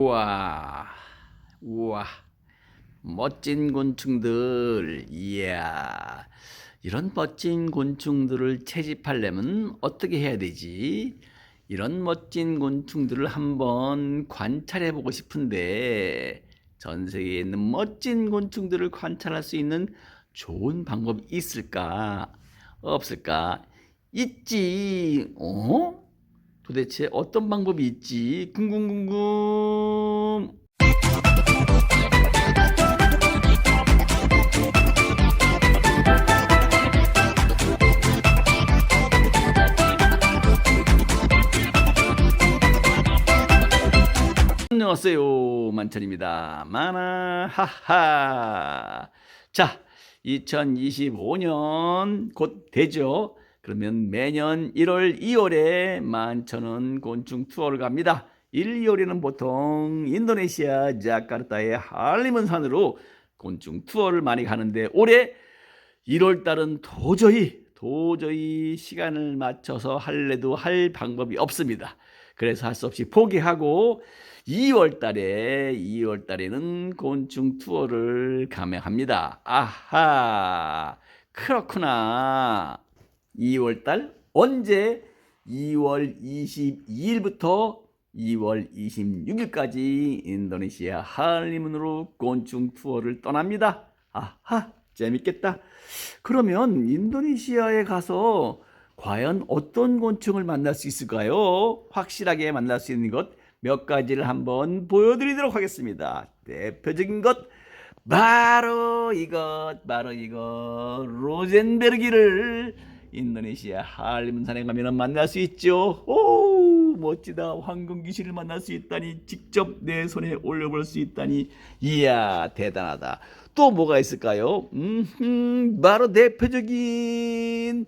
우와, 우와, 멋진 곤충들, 이야. 이런 멋진 곤충들을 채집하려면 어떻게 해야 되지? 이런 멋진 곤충들을 한번 관찰해 보고 싶은데, 전 세계에 있는 멋진 곤충들을 관찰할 수 있는 좋은 방법이 있을까? 없을까? 있지, 어? 도대체 어떤 방법이 있지? 궁금궁금. 안녕하세요. 만천입니다. 마나 하하. 자, 2025년 곧 되죠. 그러면 매년 1월, 2월에 만천원 곤충 투어를 갑니다. 1, 2월에는 보통 인도네시아 자카르타의 할리문 산으로 곤충 투어를 많이 가는데 올해 1월 달은 도저히 도저히 시간을 맞춰서 할래도 할 방법이 없습니다. 그래서 할 수 없이 포기하고 2월 달에 2월 달에는 곤충 투어를 감행합니다. 아하. 그렇구나. 2월 달 언제 2월 22일부터 2월 26일까지 인도네시아 할리문으로 곤충 투어를 떠납니다. 아하, 재밌겠다. 그러면 인도네시아에 가서 과연 어떤 곤충을 만날 수 있을까요? 확실하게 만날 수 있는 것 몇 가지를 한번 보여드리도록 하겠습니다. 대표적인 것 바로 이것, 바로 이것 로젠베르기를 인도네시아 할림산에 가면 만날 수 있죠. 오 멋지다. 황금 귀신을 만날 수 있다니 직접 내 손에 올려볼 수 있다니 이야 대단하다. 또 뭐가 있을까요? 음, 바로 대표적인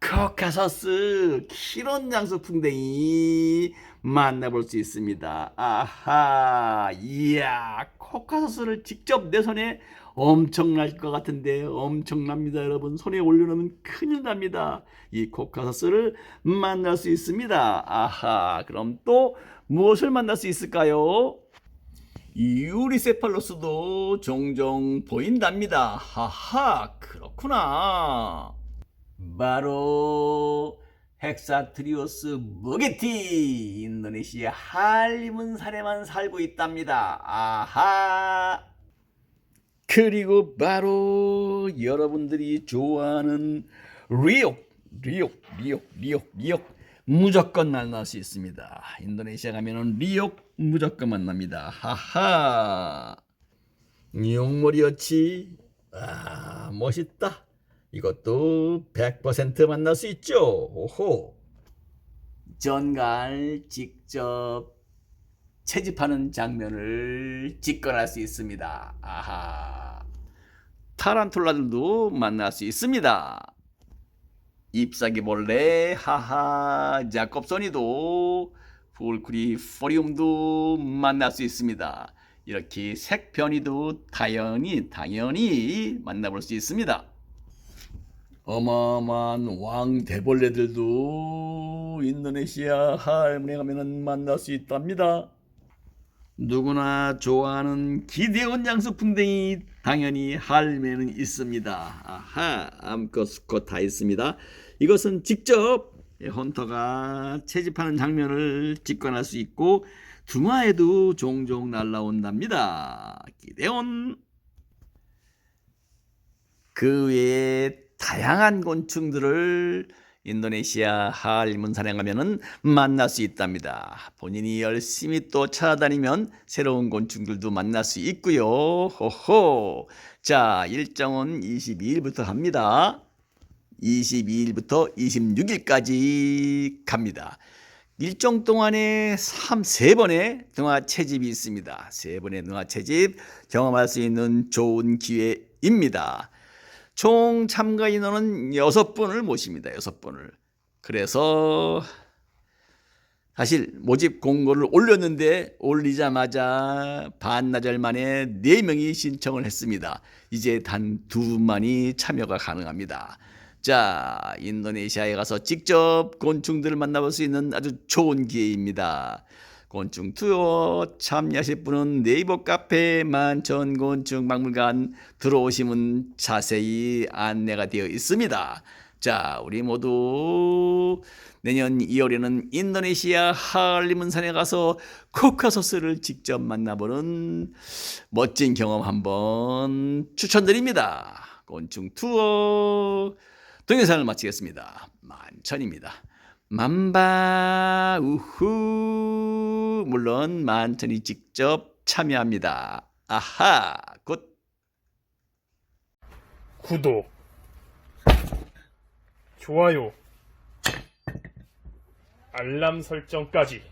코카서스 키론 장수 풍뎅이 만나볼 수 있습니다. 아하, 이야, 코카서스를 직접 내 손에 엄청날 것 같은데 엄청납니다, 여러분. 손에 올려놓으면 큰일 납니다. 이 코카서스를 만날 수 있습니다. 아하, 그럼 또 무엇을 만날 수 있을까요? 유리세팔로스도 종종 보인답니다. 하하, 그렇구나. 바로 헥사트리오스 무게티 인도네시아 할리문 산에만 살고 있답니다. 아하. 그리고 바로 여러분들이 좋아하는 리옥, 리옥, 리옥, 리옥, 리옥 무조건 만날 수 있습니다. 인도네시아 가면은 리옥 무조건 만납니다. 하하. 용머리였지. 아, 멋있다. 이것도 100% 만날 수 있죠. 오호. 전갈 직접 채집하는 장면을 직관할 수 있습니다. 아하. 타란툴라들도 만날 수 있습니다. 잎사귀 벌레, 하하, 자콥소니도, 풀크리 포리움도 만날 수 있습니다. 이렇게 색변이도 당연히 당연히 만나볼 수 있습니다. 어마어마한 왕 대벌레들도 인도네시아 할문에 가면 만날 수 있답니다. 누구나 좋아하는 기대온 양수풍뎅이 당연히 할매는 있습니다. 아하, 암컷 수컷 다 있습니다. 이것은 직접 헌터가 채집하는 장면을 직관할 수 있고 둥아에도 종종 날라온답니다. 기대온 그 외에 다양한 곤충들을 인도네시아 할리문산에 가면은 만날 수 있답니다. 본인이 열심히 또 찾아다니면 새로운 곤충들도 만날 수 있고요. 호호. 자, 일정은 22일부터 합니다. 22일부터 26일까지 갑니다. 일정 동안에 3, 3번의 등화 채집이 있습니다. 3번의 등화 채집 경험할 수 있는 좋은 기회입니다. 총 참가 인원은 여섯 분을 모십니다. 여섯 분을. 그래서 사실 모집 공고를 올렸는데 올리자마자 반나절 만에 네 명이 신청을 했습니다. 이제 단 두 분만이 참여가 가능합니다. 자, 인도네시아에 가서 직접 곤충들을 만나볼 수 있는 아주 좋은 기회입니다. 곤충 투어 참여하실 분은 네이버 카페 만천곤충 박물관 들어오시면 자세히 안내가 되어 있습니다. 자, 우리 모두 내년 2월에는 인도네시아 하알리문산에 가서 코카소스를 직접 만나보는 멋진 경험 한번 추천드립니다. 곤충 투어 동영상을 마치겠습니다. 만천입니다. 만바 우후. 물론 만천이 직접 참여합니다. 아하 굿. 구독, 좋아요, 알람 설정까지